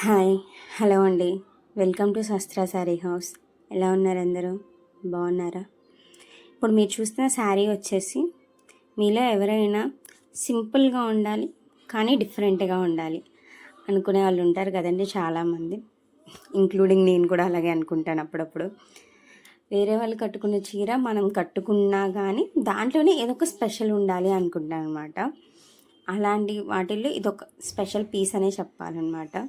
Hi hello అండి. Welcome to Shastra sari house. ఎలా ఉన్నారు అందరూ? బాగున్నారా? ఇప్పుడు మీరు చూస్తున్న శారీ వచ్చేసి మీలో ఎవరైనా సింపుల్గా ఉండాలి కానీ డిఫరెంట్గా ఉండాలి అనుకునే వాళ్ళు ఉంటారు కదండి చాలామంది. ఇంక్లూడింగ్ నేను కూడా అలాగే అనుకుంటాను అప్పుడప్పుడు. వేరే వాళ్ళు కట్టుకున్న చీర మనం కట్టుకున్నా కానీ దాంట్లోనే ఏదో ఒక స్పెషల్ ఉండాలి అనుకుంటాను అనమాట అలాంటి వాటిల్లో ఇదొక స్పెషల్ పీస్ అనే చెప్పాలన్నమాట.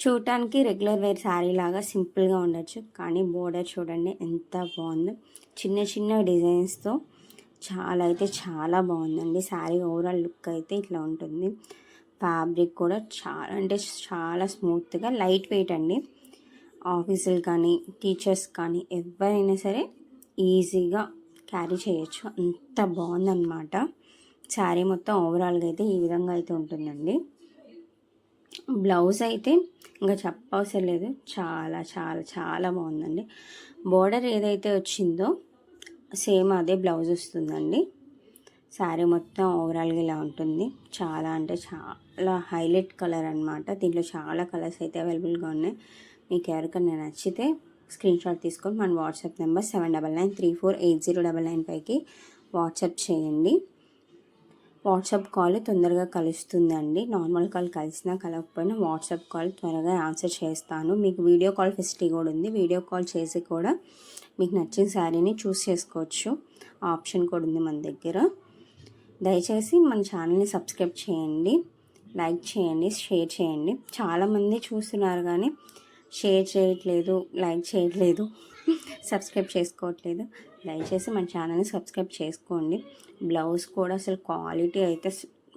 చూడటానికి రెగ్యులర్ వేర్ శారీ లాగా సింపుల్గా ఉండొచ్చు. కానీ బోర్డర్ చూడండి ఎంత బాగుందో. చిన్న చిన్న డిజైన్స్తో చాలా అయితే చాలా బాగుందండి. శారీ ఓవరాల్ లుక్ అయితే ఇట్లా ఉంటుంది. ఫ్యాబ్రిక్ కూడా చాలా అంటే చాలా స్మూత్గా లైట్ వెయిట్ అండి. ఆఫీసులు కానీ టీచర్స్ కానీ ఎవరైనా సరే ఈజీగా క్యారీ చేయొచ్చు. అంత బాగుందన్నమాట. శారీ మొత్తం ఓవరాల్గా అయితే ఈ విధంగా అయితే ఉంటుందండి. బ్లౌజ్ అయితే ఇంకా చెప్పవసరం లేదు. చాలా చాలా చాలా బాగుందండి. బోర్డర్ ఏదైతే వచ్చిందో సేమ్ అదే బ్లౌజ్ వస్తుందండి. శారీ మొత్తం ఓవరాల్గా ఇలా ఉంటుంది. చాలా అంటే చాలా హైలైట్ కలర్ అనమాట దీంట్లో చాలా కలర్స్ అయితే అవైలబుల్గా ఉన్నాయి. మీకు ఎవరికైనా నచ్చితే స్క్రీన్ షాట్ తీసుకొని మన WhatsApp number seven double nine three four eight zero double nine పైకి వాట్సాప్ చేయండి. వాట్సాప్ కాల్ తొందరగా కలుస్తుందండి. నార్మల్ కాల్ కలిసినా కలగకపోయినా వాట్సాప్ కాల్ త్వరగా ఆన్సర్ చేస్తాను. మీకు వీడియో కాల్ ఫెసిలిటీ కూడా ఉంది. వీడియో కాల్ చేసి కూడా మీకు నచ్చిన శారీని చూస్ చేసుకోవచ్చు. ఆప్షన్ కూడా ఉంది మన దగ్గర. దయచేసి మన ఛానల్ని సబ్స్క్రైబ్ చేయండి. లైక్ చేయండి షేర్ చేయండి. చాలామంది చూస్తున్నారు కానీ షేర్ చేయట్లేదు లైక్ చేయట్లేదు సబ్స్క్రైబ్ చేసుకోవట్లేదు. దయచేసి మన ఛానల్ని సబ్స్క్రైబ్ చేసుకోండి. బ్లౌజ్ కూడా అసలు క్వాలిటీ అయితే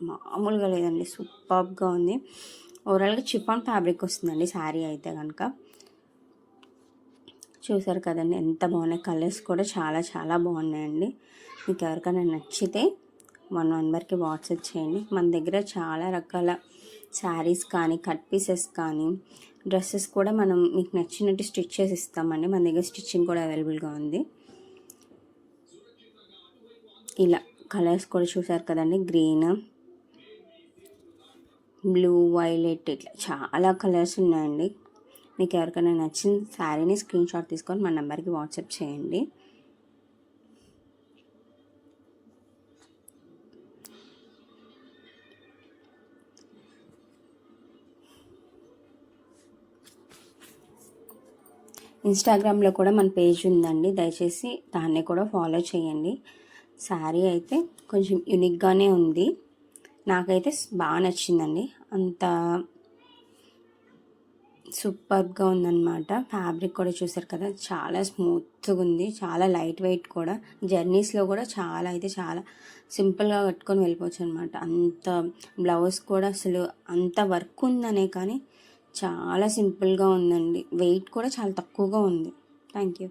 మామూలుగా లేదండి సూపర్గా ఉంది. ఓవరాల్గా చిపాన్ ఫ్యాబ్రిక్ వస్తుందండి శారీ అయితే కనుక చూసారు కదండి ఎంత బాగున్నాయి. కలర్స్ కూడా చాలా చాలా బాగున్నాయండి. మీకు ఎవరికైనా నచ్చితే వన్ నెంబర్కి వాట్సాప్ చేయండి. మన దగ్గర చాలా రకాల శారీస్ కానీ కట్ పీసెస్ కానీ డ్రెస్సెస్ కూడా మనం మీకు నచ్చినట్టు స్టిచ్ చేసి ఇస్తామండి. మన దగ్గర స్టిచ్చింగ్ కూడా అవైలబుల్గా ఉంది. ఇలా కలర్స్ కూడా చూసారు కదండి. గ్రీన్ బ్లూ వైలెట్ ఇట్లా చాలా కలర్స్ ఉన్నాయండి. మీకు ఎవరికైనా నచ్చిన శారీని స్క్రీన్ షాట్ తీసుకొని మా నెంబర్కి వాట్సాప్ చేయండి. ఇన్స్టాగ్రామ్లో కూడా మన పేజ్ ఉందండి. దయచేసి దాన్ని కూడా ఫాలో చేయండి. శారీ అయితే కొంచెం యునిక్గానే ఉంది. నాకైతే బాగా నచ్చిందండి. అంత సూపర్గా ఉందన్నమాట. ఫ్యాబ్రిక్ కూడా చూసారు కదా చాలా స్మూత్గా ఉంది. చాలా లైట్ వెయిట్ కూడా. జర్నీస్లో కూడా చాలా అయితే చాలా సింపుల్గా కట్టుకొని వెళ్ళిపోవచ్చు అనమాట అంత బ్లౌజ్ కూడా అసలు అంత వర్క్ ఉందనే కానీ చాలా సింపుల్గా ఉందండి. వెయిట్ కూడా చాలా తక్కువగా ఉంది. Thank you